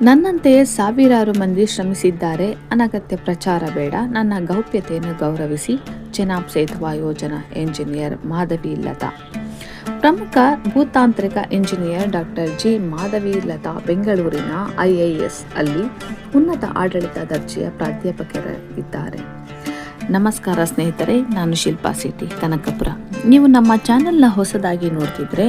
ನನ್ನಂತೆಯೇ ಸಾವಿರಾರು ಮಂದಿ ಶ್ರಮಿಸಿದ್ದಾರೆ. ಅನಗತ್ಯ ಪ್ರಚಾರ ಬೇಡ. ನನ್ನ ಗೌಪ್ಯತೆಯನ್ನು ಗೌರವಿಸಿ. ಚೆನಾಬ್ ಸೇತುವಾ ಯೋಜನಾ ಎಂಜಿನಿಯರ್ ಮಾಧವಿ ಲತಾ. ಪ್ರಮುಖ ಭೂತಾಂತ್ರಿಕ engineer doctor G. Madhavi Latha ಬೆಂಗಳೂರಿನ ಐಐಎಸ್ ಅಲ್ಲಿ ಉನ್ನತ ಆಡಳಿತ ದರ್ಜೆಯ ಪ್ರಾಧ್ಯಾಪಕರಾಗಿದ್ದಾರೆ. ನಮಸ್ಕಾರ ಸ್ನೇಹಿತರೆ, ನಾನು ಶಿಲ್ಪಾ ಶೆಟ್ಟಿ ಕನಕಪುರ. ನೀವು ನಮ್ಮ ಚಾನೆಲ್ನ ಹೊಸದಾಗಿ ನೋಡ್ತಿದ್ರೆ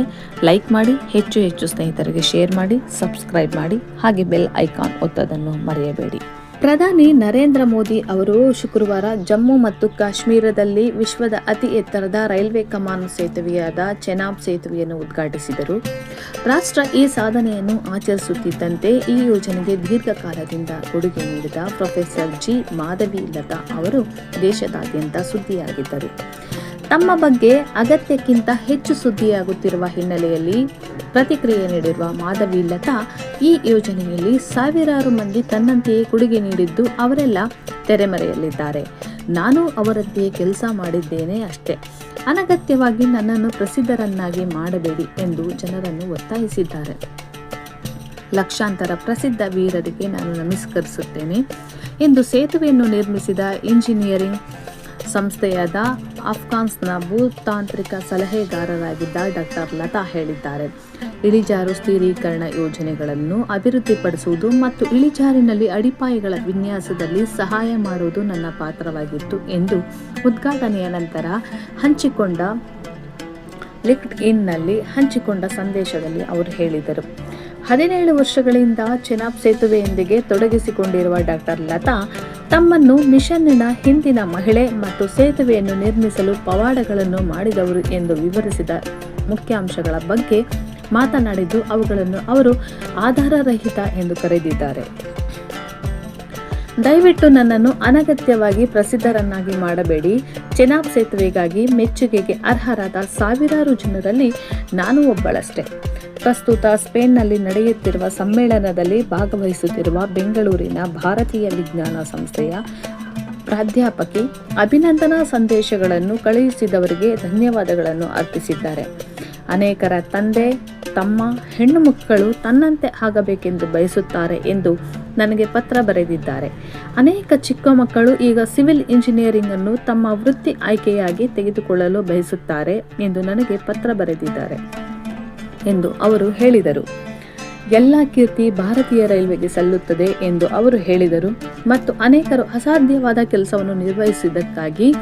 ಲೈಕ್ ಮಾಡಿ, ಹೆಚ್ಚು ಹೆಚ್ಚು ಸ್ನೇಹಿತರಿಗೆ ಶೇರ್ ಮಾಡಿ, ಸಬ್ಸ್ಕ್ರೈಬ್ ಮಾಡಿ, ಹಾಗೆ ಬೆಲ್ ಐಕಾನ್ ಒತ್ತೋದನ್ನು ಮರೆಯಬೇಡಿ. ಪ್ರಧಾನಿ ನರೇಂದ್ರ ಮೋದಿ ಅವರು ಶುಕ್ರವಾರ ಜಮ್ಮು ಮತ್ತು ಕಾಶ್ಮೀರದಲ್ಲಿ ವಿಶ್ವದ ಅತಿ ಎತ್ತರದ ರೈಲ್ವೆ ಕಮಾನು ಸೇತುವೆಯಾದ ಚೆನಾಬ್ ಸೇತುವೆಯನ್ನು ಉದ್ಘಾಟಿಸಿದರು. ರಾಷ್ಟ್ರ ಈ ಸಾಧನೆಯನ್ನು ಆಚರಿಸುತ್ತಿದ್ದಂತೆ ಈ ಯೋಜನೆಗೆ ದೀರ್ಘಕಾಲದಿಂದ ಕೊಡುಗೆ ನೀಡಿದ ಪ್ರೊಫೆಸರ್ ಜಿ. ಮಾಧವಿ ಲತಾ ಅವರು ದೇಶದಾದ್ಯಂತ ಸುದ್ದಿಯಾಗಿದ್ದರು. ತಮ್ಮ ಬಗ್ಗೆ ಅಗತ್ಯಕ್ಕಿಂತ ಹೆಚ್ಚು ಸುದ್ದಿಯಾಗುತ್ತಿರುವ ಹಿನ್ನೆಲೆಯಲ್ಲಿ ಪ್ರತಿಕ್ರಿಯೆ ನೀಡಿರುವ ಮಾಧವಿ ಲತಾ ಈ ಯೋಜನೆಯಲ್ಲಿ ಸಾವಿರಾರು ಮಂದಿ ತನ್ನಂತೆಯೇ ಕೊಡುಗೆ ನೀಡಿದ್ದು ಅವರೆಲ್ಲ ತೆರೆಮರೆಯಲ್ಲಿದ್ದಾರೆ. ನಾನು ಅವರಂತೆಯೇ ಕೆಲಸ ಮಾಡಿದ್ದೇನೆ ಅಷ್ಟೇ. ಅನಗತ್ಯವಾಗಿ ನನ್ನನ್ನು ಪ್ರಸಿದ್ಧರನ್ನಾಗಿ ಮಾಡಬೇಡಿ ಎಂದು ಜನರನ್ನು ಒತ್ತಾಯಿಸಿದ್ದಾರೆ. ಲಕ್ಷಾಂತರ ಪ್ರಸಿದ್ಧ ವೀರರಿಗೆ ನಾನು ನಮಸ್ಕರಿಸುತ್ತೇನೆ. ಎಂದು ಸೇತುವೆಯನ್ನು ನಿರ್ಮಿಸಿದ ಇಂಜಿನಿಯರಿಂಗ್ ಸಂಸ್ಥೆಯಾದ ಅಫ್ಘಾನ್ಸ್ನ ಭೂತಾಂತ್ರಿಕ ಸಲಹೆಗಾರರಾಗಿದ್ದ ಡಾಕ್ಟರ್ ಲತಾ ಹೇಳಿದ್ದಾರೆ. ಇಳಿಜಾರು ಸ್ಥಿರೀಕರಣ ಯೋಜನೆಗಳನ್ನು ಅಭಿವೃದ್ಧಿಪಡಿಸುವುದು ಮತ್ತು ಇಳಿಜಾರಿನಲ್ಲಿ ಅಡಿಪಾಯಗಳ ವಿನ್ಯಾಸದಲ್ಲಿ ಸಹಾಯ ಮಾಡುವುದು ನನ್ನ ಪಾತ್ರವಾಗಿತ್ತು ಎಂದು ಉದ್ಘಾಟನೆಯ ನಂತರ ಹಂಚಿಕೊಂಡ ಲಿಕ್ಡ್ ಇನ್ನಲ್ಲಿ ಹಂಚಿಕೊಂಡ ಸಂದೇಶದಲ್ಲಿ ಅವರು ಹೇಳಿದರು. ಹದಿನೇಳು ವರ್ಷಗಳಿಂದ ಚೆನಾಬ್ ಸೇತುವೆಯೊಂದಿಗೆ ತೊಡಗಿಸಿಕೊಂಡಿರುವ ಡಾಕ್ಟರ್ ಲತಾ ತಮ್ಮನ್ನು ಮಿಷನ್ನಿನ ಹಿಂದಿನ ಮಹಿಳೆ ಮತ್ತು ಸೇತುವೆಯನ್ನು ನಿರ್ಮಿಸಲು ಪವಾಡಗಳನ್ನು ಮಾಡಿದವರು ಎಂದು ವಿವರಿಸಿದ ಮುಖ್ಯಾಂಶಗಳ ಬಗ್ಗೆ ಮಾತನಾಡಿದ್ದು ಅವುಗಳನ್ನು ಅವರು ಆಧಾರರಹಿತ ಎಂದು ಕರೆದಿದ್ದಾರೆ. ದಯವಿಟ್ಟು ನನ್ನನ್ನು ಅನಗತ್ಯವಾಗಿ ಪ್ರಸಿದ್ಧರನ್ನಾಗಿ ಮಾಡಬೇಡಿ. ಚೆನಾಬ್ ಸೇತುವೆಗಾಗಿ ಮೆಚ್ಚುಗೆಗೆ ಅರ್ಹರಾದ ಸಾವಿರಾರು ಜನರಲ್ಲಿ ನಾನು ಒಬ್ಬಳಷ್ಟೆ. ಪ್ರಸ್ತುತ ಸ್ಪೇನ್ನಲ್ಲಿ ನಡೆಯುತ್ತಿರುವ ಸಮ್ಮೇಳನದಲ್ಲಿ ಭಾಗವಹಿಸುತ್ತಿರುವ ಬೆಂಗಳೂರಿನ ಭಾರತೀಯ ವಿಜ್ಞಾನ ಸಂಸ್ಥೆಯ ಪ್ರಾಧ್ಯಾಪಕಿ ಅಭಿನಂದನಾ ಸಂದೇಶಗಳನ್ನು ಕಳುಹಿಸಿದವರಿಗೆ ಧನ್ಯವಾದಗಳನ್ನು ಅರ್ಪಿಸಿದ್ದಾರೆ. ಅನೇಕರ ತಂದೆ ತಮ್ಮ ಹೆಣ್ಣು ಮಕ್ಕಳು ತನ್ನಂತೆ ಆಗಬೇಕೆಂದು ಬಯಸುತ್ತಾರೆ ಎಂದು ನನಗೆ ಪತ್ರ ಬರೆದಿದ್ದಾರೆ. ಅನೇಕ ಚಿಕ್ಕ ಮಕ್ಕಳು ಈಗ ಸಿವಿಲ್ ಇಂಜಿನಿಯರಿಂಗ್ ಅನ್ನು ತಮ್ಮ ವೃತ್ತಿ ಆಯ್ಕೆಯಾಗಿ ತೆಗೆದುಕೊಳ್ಳಲು ಬಯಸುತ್ತಾರೆ ಎಂದು ನನಗೆ ಪತ್ರ ಬರೆದಿದ್ದಾರೆ ಎಂದು ಅವರು ಹೇಳಿದರು. ಎಲ್ಲ ಕೀರ್ತಿ ಭಾರತೀಯ ರೈಲ್ವೆಗೆ ಸಲ್ಲುತ್ತದೆ ಎಂದು ಅವರು ಹೇಳಿದರು ಮತ್ತು ಅನೇಕರು ಅಸಾಧ್ಯವಾದ ಕೆಲಸವನ್ನು ನಿರ್ವಹಿಸಿದ್ದಕ್ಕಾಗಿ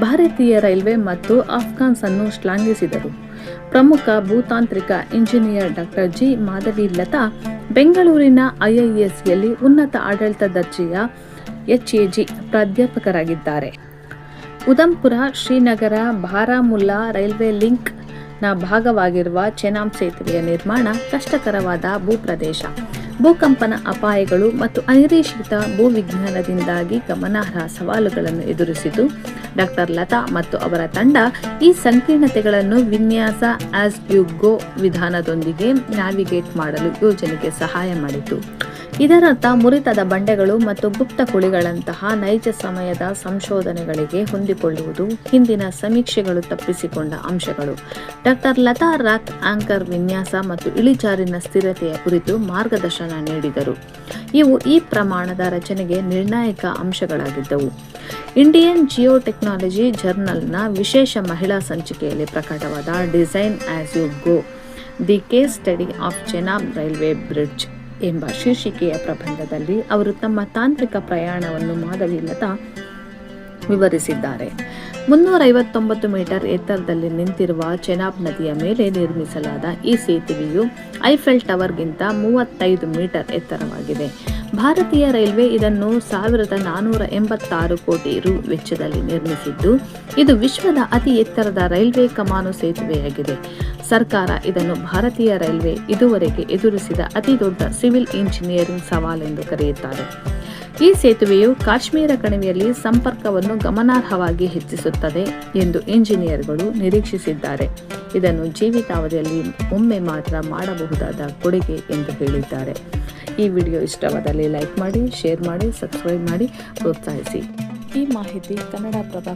ಭಾರತೀಯ ರೈಲ್ವೆ ಮತ್ತು ಆಫ್ಘಾನ್ಸ್ ಅನ್ನು ಶ್ಲಾಘಿಸಿದರು. ಪ್ರಮುಖ ಭೂತಾಂತ್ರಿಕ engineer doctor G. Madhavi Latha, ಬೆಂಗಳೂರಿನ ಐಐಎಸ್ಯಲ್ಲಿ ಉನ್ನತ ಆಡಳಿತ ದರ್ಜೆಯ ಎಚ್ಎಜಿ ಪ್ರಾಧ್ಯಾಪಕರಾಗಿದ್ದಾರೆ. ಉದಂಪುರ ಶ್ರೀನಗರ ಬಾರಾಮುಲ್ಲಾ ರೈಲ್ವೆ ಲಿಂಕ್ ನ ಭಾಗವಾಗಿರುವ ಚೆನಾಮ್ ಸೇತುವೆಯ ನಿರ್ಮಾಣ ಕಷ್ಟಕರವಾದ ಭೂಪ್ರದೇಶ. ಭೂಕಂಪನ ಅಪಾಯಗಳು ಮತ್ತು ಅನಿರೀಕ್ಷಿತ ಭೂವಿಜ್ಞಾನದಿಂದಾಗಿ ಗಮನಾರ್ಹ ಸವಾಲುಗಳನ್ನು ಎದುರಿಸಿತು. ಡಾಕ್ಟರ್ ಲತಾ ಮತ್ತು ಅವರ ತಂಡ ಈ ಸಂಕೀರ್ಣತೆಗಳನ್ನು ವಿನ್ಯಾಸ ಆಸ್ ಯು ಗೋ ವಿಧಾನದೊಂದಿಗೆ ನ್ಯಾವಿಗೇಟ್ ಮಾಡಲು ಯೋಜನೆಗೆ ಸಹಾಯ ಮಾಡಿತು. ಇದರರ್ಥ ಮುರಿತದ ಬಂಡೆಗಳು ಮತ್ತು ಗುಪ್ತ ಕುಳಿಗಳಂತಹ ನೈಜ ಸಮಯದ ಸಂಶೋಧನೆಗಳಿಗೆ ಹೊಂದಿಕೊಳ್ಳುವುದು ಹಿಂದಿನ ಸಮೀಕ್ಷೆಗಳು ತಪ್ಪಿಸಿಕೊಂಡ ಅಂಶಗಳು. ಡಾಕ್ಟರ್ ಲತಾ ರಾಕ್ ಆಂಕರ್ ವಿನ್ಯಾಸ ಮತ್ತು ಇಳಿಜಾರಿನ ಸ್ಥಿರತೆಯ ಕುರಿತು ಮಾರ್ಗದರ್ಶನ ನೀಡಿದರು. ಇವು ಈ ಪ್ರಮಾಣದ ರಚನೆಗೆ ನಿರ್ಣಾಯಕ ಅಂಶಗಳಾಗಿದ್ದವು. ಇಂಡಿಯನ್ ಜಿಯೋ ಟೆಕ್ನಾಲಜಿ ಜರ್ನಲ್ನ ವಿಶೇಷ ಮಹಿಳಾ ಸಂಚಿಕೆಯಲ್ಲಿ ಪ್ರಕಟವಾದ design as you go, the case study of Chenab railway bridge. ಎಂಬ ಶೀರ್ಷಿಕೆಯ ಪ್ರಬಂಧದಲ್ಲಿ ಅವರು ತಮ್ಮ ತಾಂತ್ರಿಕ ಪ್ರಯಾಣವನ್ನು ಮಾದರಿಲ್ಲದ ವಿವರಿಸಿದ್ದಾರೆ. ಮುನ್ನೂರ ಐವತ್ತೊಂಬತ್ತು ಮೀಟರ್ ಎತ್ತರದಲ್ಲಿ ನಿಂತಿರುವ ಚೆನಾಬ್ ನದಿಯ ಮೇಲೆ ನಿರ್ಮಿಸಲಾದ ಈ ಸೇತುವೆಯು ಐಫೆಲ್ ಟವರ್ಗಿಂತ ಮೂವತ್ತೈದು ಮೀಟರ್ ಎತ್ತರವಾಗಿದೆ. ಭಾರತೀಯ ರೈಲ್ವೆ ಇದನ್ನು ಸಾವಿರದ ನಾನ್ನೂರ ಎಂಬತ್ತಾರು ಕೋಟಿ ರು ವೆಚ್ಚದಲ್ಲಿ ನಿರ್ಮಿಸಿದ್ದು, ಇದು ವಿಶ್ವದ ಅತಿ ಎತ್ತರದ ರೈಲ್ವೆ ಕಮಾನು ಸೇತುವೆಯಾಗಿದೆ. ಸರ್ಕಾರ ಇದನ್ನು ಭಾರತೀಯ ರೈಲ್ವೆ ಇದುವರೆಗೆ ಎದುರಿಸಿದ ಅತಿದೊಡ್ಡ ಸಿವಿಲ್ ಇಂಜಿನಿಯರಿಂಗ್ ಸವಾಲೆಂದು ಕರೆಯುತ್ತಾರೆ. ಈ ಸೇತುವೆಯು ಕಾಶ್ಮೀರ ಕಣಿವೆಯಲ್ಲಿ ಸಂಪರ್ಕವನ್ನು ಗಮನಾರ್ಹವಾಗಿ ಹೆಚ್ಚಿಸುತ್ತದೆ ಎಂದು ಇಂಜಿನಿಯರ್ಗಳು ನಿರೀಕ್ಷಿಸಿದ್ದಾರೆ. ಇದನ್ನು ಜೀವಿತಾವಧಿಯಲ್ಲಿ ಒಮ್ಮೆ ಮಾತ್ರ ಮಾಡಬಹುದಾದ ಕೊಡುಗೆ ಎಂದು ಹೇಳಿದ್ದಾರೆ. ಈ ವಿಡಿಯೋ ಇಷ್ಟವಾದಲ್ಲಿ ಲೈಕ್ ಮಾಡಿ ಶೇರ್ ಮಾಡಿ ಸಬ್ಸ್ಕ್ರೈಬ್ ಮಾಡಿ ಪ್ರೋತ್ಸಾಹಿಸಿ. ಈ ಮಾಹಿತಿ ಕನ್ನಡ ಪ್ರಭಾ